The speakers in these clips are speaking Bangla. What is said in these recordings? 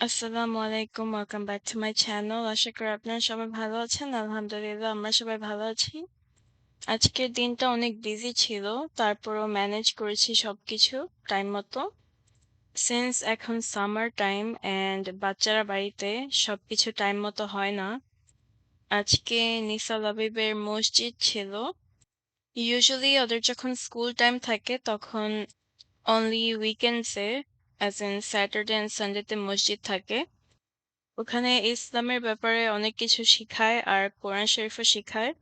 আসসালামু আলাইকুম। Welcome back to my channel. আশা করি আপনারা সবাই ভালো আছেন। আলহামদুলিল্লাহ, আমরা সবাই ভালো আছি। আজকের দিনটা অনেক বিজি ছিল। তারপরও ম্যানেজ করেছি সবকিছু টাইম মতো। সিন্স এখন সামার টাইম অ্যান্ড বাচ্চারা বাড়িতে, সবকিছু টাইম মতো হয় না। আজকে নিসা লাবিবের মসজিদ ছিল। ইউজুয়ালি ওদের যখন স্কুল টাইম থাকে, তখন অনলি উইকেন্ডসে অ্যাজ ইন স্যাটারডে অ্যান্ড সানডেতে মসজিদ থাকে। ওখানে ইসলামের ব্যাপারে অনেক কিছু শিখায় আর কোরআন শরীফও শিখায়।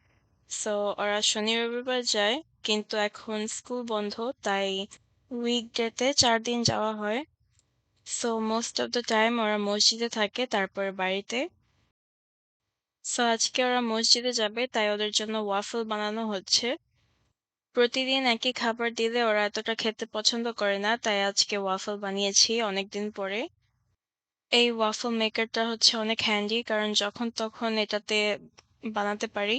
সো ওরা শনি রবিবার যায়, কিন্তু এখন স্কুল বন্ধ, তাই উইকডেতে চার দিন যাওয়া হয়। So most of the time ওরা মসজিদে থাকে, তারপরে বাড়িতে। সো আজকে ওরা মসজিদে যাবে, তাই ওদের জন্য ওয়াফল বানানো হচ্ছে। প্রতিদিন একই খাবার দিলে ওরা এতটা খেতে পছন্দ করে না, তাই আজকে ওয়াফল বানিয়েছি অনেকদিন পরে। এই ওয়াফল মেকারটা হচ্ছে অনেক হ্যান্ডি কারণ যখন তখন এটাতে বানাতে পারি।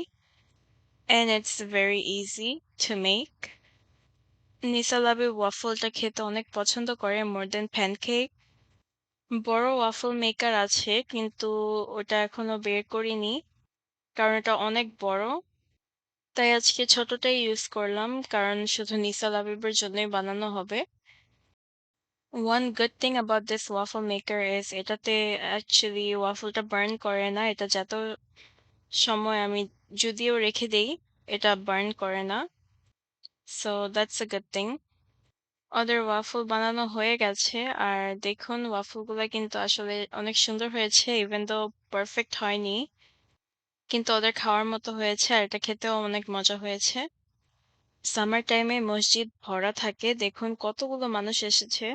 And it's very easy to make নিসা লাবি ওয়াফলটা খেতে অনেক পছন্দ করে মোর দেন প্যানকেক বড় ওয়াফল মেকার আছে, কিন্তু ওটা এখনও বের করিনি, কারণ এটা অনেক বড়। তাই আজকে ছোটটাই ইউজ করলাম, কারণ শুধু নিসা লাবিবের জন্যই বানানো হবে। One good thing about this waffle maker is এটাতে অ্যাকচুয়ালি ওয়াফলটা বার্ন করে না, এটা যত সময় আমি যদিও রেখে দেই, এটা বার্ন করে না। So that's a good thing ওদের ওয়াফল বানানো হয়ে গেছে, আর দেখুন ওয়াফলগুলো কিন্তু আসলে অনেক সুন্দর হয়েছে ইভেন তো পারফেক্ট হয়নি। কিন্তু ওদের খাওয়ার মতো হয়েছে আর এটা খেতেও অনেক মজা হয়েছে। সামার টাইমে মসজিদ ভরা থাকে, দেখুন কতগুলো মানুষ এসেছে।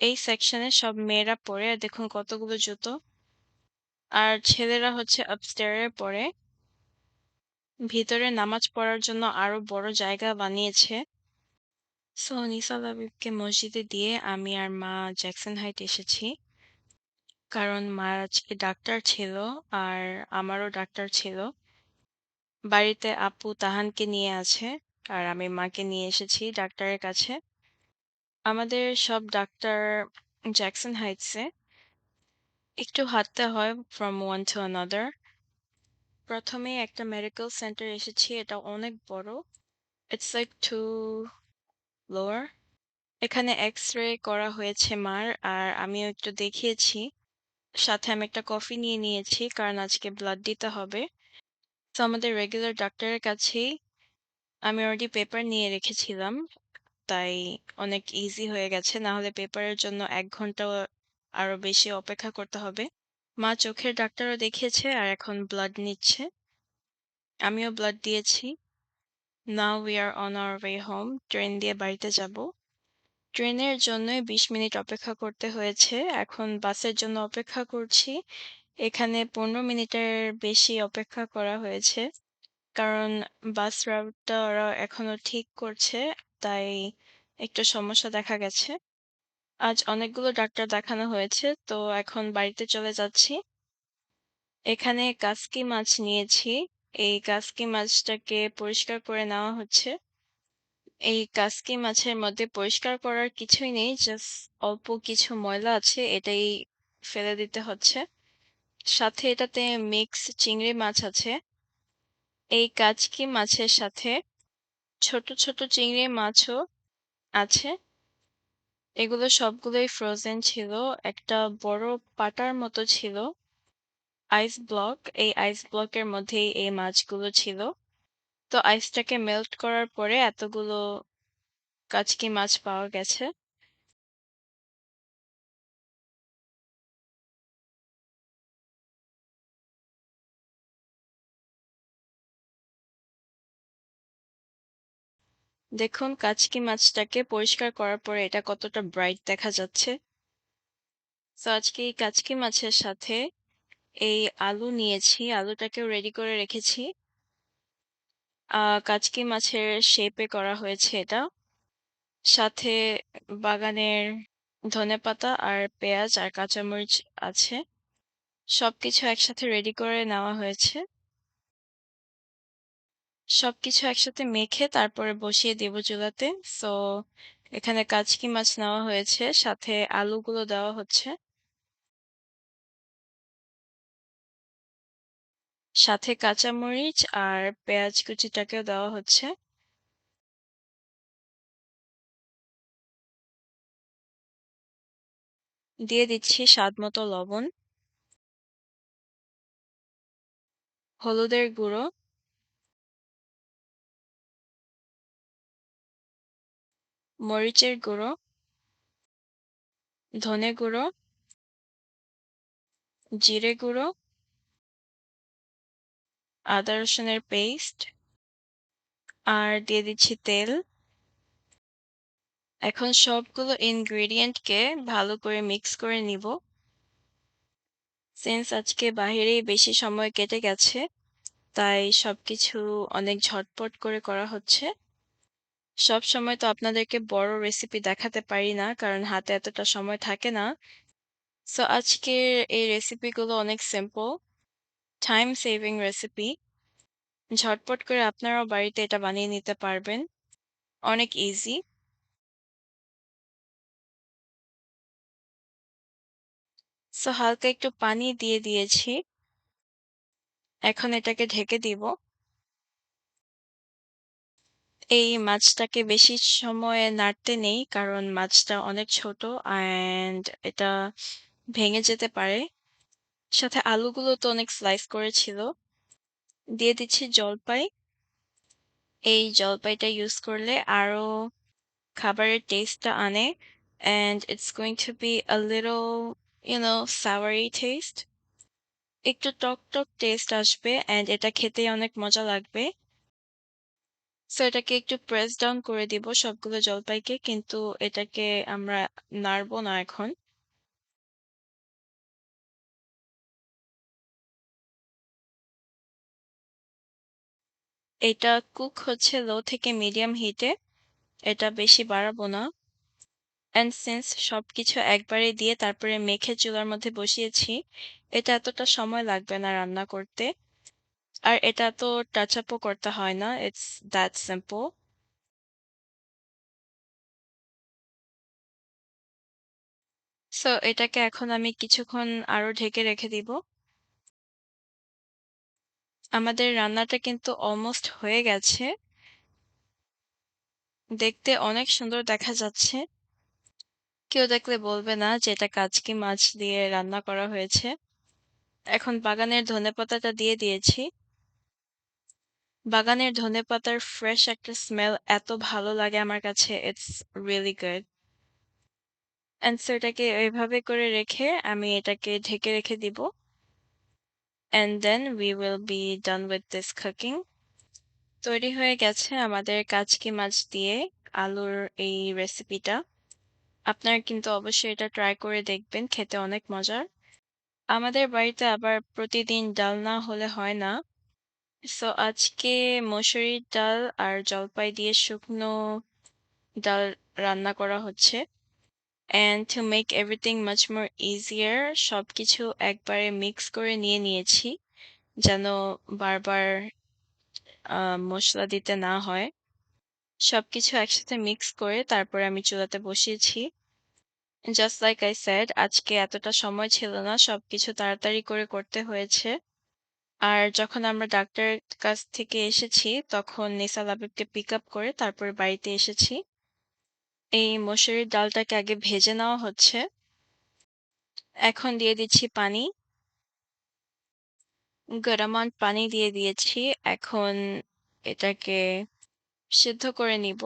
এই সেকশনে সব মেয়েরা পড়ে আর দেখুন কতগুলো জুতো। আর ছেলেরা হচ্ছে আপস্টেয়ারে পড়ে। ভিতরে নামাজ পড়ার জন্য আরও বড় জায়গা বানিয়েছে। সো নিসা লাবিবকে মসজিদে দিয়ে আমি আর মা জ্যাকসন হাইট এসেছি। কারণ মার আজকে ডাক্তার ছিল আর আমারও ডাক্তার ছিল। বাড়িতে আপু তাহানকে নিয়ে আছে আর আমি মাকে নিয়ে এসেছি ডাক্তারের কাছে। আমাদের সব ডাক্তার জ্যাকসন হাইটসে। একটু হাঁটতে হয় ফ্রম ওয়ান টু আনাদার প্রথমে একটা মেডিকেল সেন্টার এসেছি, এটা অনেক বড়। ইটস লাইক টু লোয়ার এখানে এক্স রে করা হয়েছে মার, আর আমিও একটু দেখিয়েছি। সাথে আমি একটা কফি নিয়ে নিয়েছি, কারণ আজকে ব্লাড দিতে হবে। তো আমাদের রেগুলার ডাক্তারের কাছেই আমি অলরেডি পেপার নিয়ে রেখেছিলাম, তাই অনেক ইজি হয়ে গেছে। না হলে পেপারের জন্য এক ঘণ্টা আরও বেশি অপেক্ষা করতে হবে। মা চোখের ডাক্তারও দেখিয়েছে আর এখন ব্লাড নিচ্ছে। আমিও ব্লাড দিয়েছি। Now we are on our way home train দিয়ে বাড়িতে যাব। ট্রেনের জন্যই বিশ মিনিট অপেক্ষা করতে হয়েছে। এখন বাসের জন্য অপেক্ষা করছি। এখানে পনেরো মিনিটের বেশি অপেক্ষা করা হয়েছে। কারণ বাস রাউটটা ওরা এখনও ঠিক করছে, তাই একটু সমস্যা দেখা গেছে। আজ অনেকগুলো ডাক্তার দেখানো হয়েছে, তো এখন বাড়িতে চলে যাচ্ছি। এখানে কাসকি মাছ নিয়েছি। এই কাসকি মাছটাকে পরিষ্কার করে নেওয়া হচ্ছে। এই কাসকি মাছের মধ্যে পরিষ্কার করার কিছুই নেই জাস্ট অল্প কিছু ময়লা আছে, এটাই ফেলে দিতে হচ্ছে। সাথে এটাতে মিক্স চিংড়ি মাছ আছে। এই কাচকি মাছের সাথে ছোট ছোট চিংড়ি মাছও আছে। এগুলো সবগুলোই ফ্রোজেন ছিল, একটা বড় পাটার মতো ছিল। আইস ব্লক এই আইস ব্লকের মধ্যেই এই মাছগুলো ছিল। তো আইসটাকে মেল্ট করার পরে এতগুলো কাচকি মাছ পাওয়া গেছে? দেখুন, কাচকি মাছটাকে পরিষ্কার করার পরে এটা কতটা ব্রাইট দেখা যাচ্ছে। তো আজকে এই কাচকি মাছের সাথে এই আলু নিয়েছি, আলুটাকেও রেডি করে রেখেছি। আহ কাচকি মাছের শেপে করা হয়েছে এটা। সাথে বাগানের ধনেপাতা আর পেঁয়াজ আর কাঁচামরিচ আছে। সবকিছু একসাথে রেডি করে নেওয়া হয়েছে। সবকিছু একসাথে মেখে তারপরে বসিয়ে দেব চুলাতে। সো এখানে কাচকি মাছ নেওয়া হয়েছে, সাথে আলুগুলো দেওয়া হচ্ছে। সাথে কাঁচামরিচ আর পেঁয়াজ কুচিটাকেও দেওয়া হচ্ছে। দিয়ে দিচ্ছি স্বাদ মতো লবণ। হলুদের গুঁড়ো। মরিচের গুঁড়ো। ধনে গুঁড়ো। জিরে গুঁড়ো। আদা রসুনের পেস্ট। আর দিয়ে দিচ্ছি তেল। এখন সবগুলো ইনগ্রেডিয়েন্টকে ভালো করে মিক্স করে নিব। সিন্স আজকে বাহিরেই বেশি সময় কেটে গেছে, তাই সবকিছু অনেক ঝটপট করে করা হচ্ছে। সবসময় তো আপনাদেরকে বড় রেসিপি দেখাতে পারি না, কারণ হাতে এতটা সময় থাকে না। সো আজকের এই রেসিপিগুলো অনেক সিম্পল, টাইম সেভিং রেসিপি। ঝটপট করে আপনারাও বাড়িতে এটা বানিয়ে নিতে পারবেন। অনেক ইজি। সো হালকা একটু পানি দিয়ে দিয়েছি। এখন এটাকে ঢেকে দিব। এই মাছটাকে বেশি সময় নাড়তে নেই, কারণ মাছটা অনেক ছোট অ্যান্ড এটা ভেঙে যেতে পারে। সাথে আলুগুলো তো অনেক স্লাইস করেছিল। দিয়ে দিচ্ছি জলপাই। এই জলপাইটা ইউজ করলে আরও খাবারের টেস্টটা আনে and it's going to be a little you know soury taste. একটু টক, টক টেস্ট আসবে অ্যান্ড এটা খেতে অনেক মজা লাগবে। সো এটাকে একটু প্রেস ডাউন করে দিব সবগুলো জলপাইকে, কিন্তু এটাকে আমরা নাড়বো না এখন। এটা কুক হচ্ছে লো থেকে মিডিয়াম হিটে। এটা বেশি বাড়াবো না। অ্যান্ড সিন্স সবকিছু একবারে দিয়ে তারপরে মেখে চুলার মধ্যে বসিয়েছি, এটা এতটা সময় লাগবে না রান্না করতে। আর এটা তো টাচ আপও করতে হয় না। It's that simple. সো এটাকে এখন আমি কিছুক্ষণ আরও ঢেকে রেখে দিব। আমাদের রান্নাটা কিন্তু অলমোস্ট হয়ে গেছে। দেখতে অনেক সুন্দর দেখা যাচ্ছে। কেউ দেখলে বলবে না যে এটা কাচকি মাছ দিয়ে রান্না করা হয়েছে। এখন বাগানের ধনেপাতাটা দিয়ে দিয়েছি। বাগানের ধনেপাতার ফ্রেশ একটা স্মেল এত ভালো লাগে আমার কাছে it's really good. And so এটাকে এভাবে করে রেখে আমি এটাকে ঢেকে রেখে দিব। And then we will be done with this cooking. তৈরি হয়ে গেছে আমাদের কাচকি মাছ দিয়ে আলুর এই রেসিপিটা। আপনারা কিন্তু অবশ্যই এটা ট্রাই করে দেখবেন, খেতে অনেক মজার। আমাদের বাড়িতে আবার প্রতিদিন ডাল না হলে হয় না। সো আজকে মসুরির ডাল আর জলপাই দিয়ে শুকনো ডাল রান্না করা হচ্ছে। And to make everything much more easier সবকিছু একবারে মিক্স করে নিয়ে নিয়েছি, যেন বারবার আ মসলা দিতে না হয়। সবকিছু একসাথে মিক্স করে তারপরে আমি চুলাতে বসিয়েছি। জাস্ট লাইক আই সেড আজকে এতটা সময় ছিল না, সবকিছু তাড়াতাড়ি করে করতে হয়েছে। আর যখন আমরা ডাক্তারের কাছ থেকে এসেছি, তখন নিসার লাবিবকে পিক আপ করে তারপরে বাড়িতে এসেছি। এই মসুরির ডালটাকে আগে ভেজে নেওয়া হচ্ছে। এখন দিয়ে দিচ্ছি পানি। অ্যামাউন্ট পানি দিয়ে দিয়েছি। এখন এটাকে সিদ্ধ করে নিব।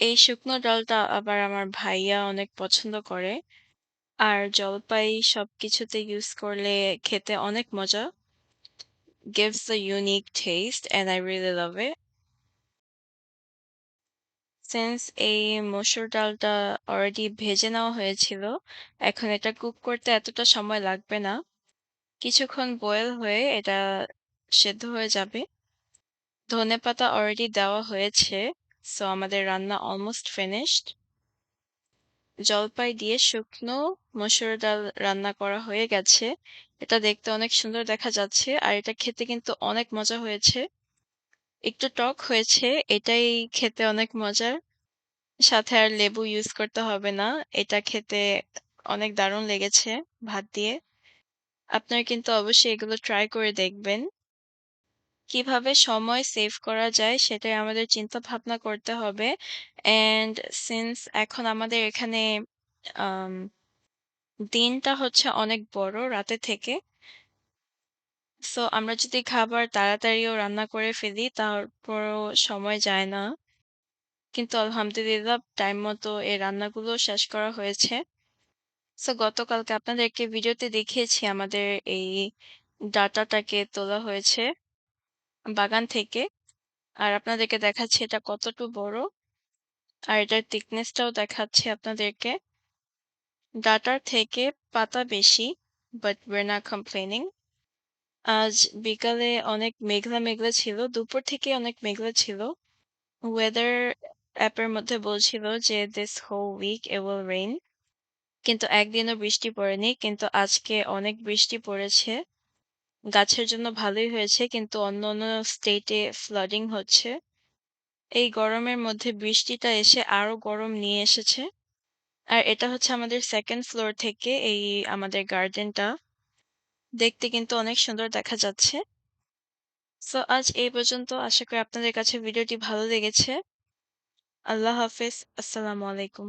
এই শুকনো ডালটা আবার আমার ভাইয়া অনেক পছন্দ করে। আর জলপাই সবকিছুতে ইউজ করলে খেতে অনেক মজা। gives a unique taste and I really love it. Since এই মসুর ডালটা অলরেডি ভেজে নেওয়া হয়েছিল, এখন এটা কুক করতে এতটা সময় লাগবে না। কিছুক্ষণ বয়েল হয়ে এটা সেদ্ধ হয়ে যাবে। ধনেপাতা অলরেডি দেওয়া হয়েছে, সো আমাদের রান্না অলমোস্ট ফিনিশড। জলপাই দিয়ে শুকনো মসুর ডাল রান্না করা হয়ে গেছে। এটা দেখতে অনেক সুন্দর দেখা যাচ্ছে আর এটা খেতে কিন্তু অনেক মজা হয়েছে। একটু টক হয়েছে, এটাই খেতে অনেক মজার। সাথে আর লেবু ইউজ করতে হবে না। এটা খেতে অনেক দারুণ লেগেছে ভাত দিয়ে। আপনারা কিন্তু অবশ্যই এগুলো ট্রাই করে দেখবেন। কীভাবে সময় সেভ করা যায় সেটাই আমাদের চিন্তা ভাবনা করতে হবে। অ্যান্ড সিন্স এখন আমাদের এখানে দিনটা হচ্ছে অনেক বড় রাতের থেকে। সো আমরা যদি খাবার তাড়াতাড়িও রান্না করে ফেলি তারপরও সময় যায় না। কিন্তু আলহামদুলিল্লাহ টাইম মতো এই রান্নাগুলো শেষ করা হয়েছে। সো গতকালকে আপনাদেরকে ভিডিওতে দেখিয়েছি আমাদের এই ডাটাটাকে তোলা হয়েছে বাগান থেকে। আর আপনাদেরকে দেখাচ্ছি এটা কতটুকু বড়। আর এটার থিকনেসটাও দেখাচ্ছি আপনাদেরকে। ডাটার থেকে পাতা বেশি, বাট we're not complaining. আজ বিকালে অনেক মেঘলা, মেঘলা ছিল। দুপুর থেকে অনেক মেঘলা ছিল। ওয়েদার অ্যাপের মধ্যে বলছিল যে this whole week it will rain. কিন্তু একদিনও বৃষ্টি পড়েনি। কিন্তু আজকে অনেক বৃষ্টি পড়েছে। গাছের জন্য ভালোই হয়েছে কিন্তু অন্য, অন্য স্টেটে ফ্লাডিং হচ্ছে। এই গরমের মধ্যে বৃষ্টিটা এসে আরও গরম নিয়ে এসেছে। আর এটা হচ্ছে আমাদের 2nd ফ্লোর থেকে এই আমাদের গার্ডেনটা। দেখতে কিন্তু অনেক সুন্দর দেখা যাচ্ছে। সো আজ এই পর্যন্ত। আশা করি আপনাদের কাছে ভিডিওটি ভালো লেগেছে। আল্লাহ হাফেজ। আসসালামু আলাইকুম।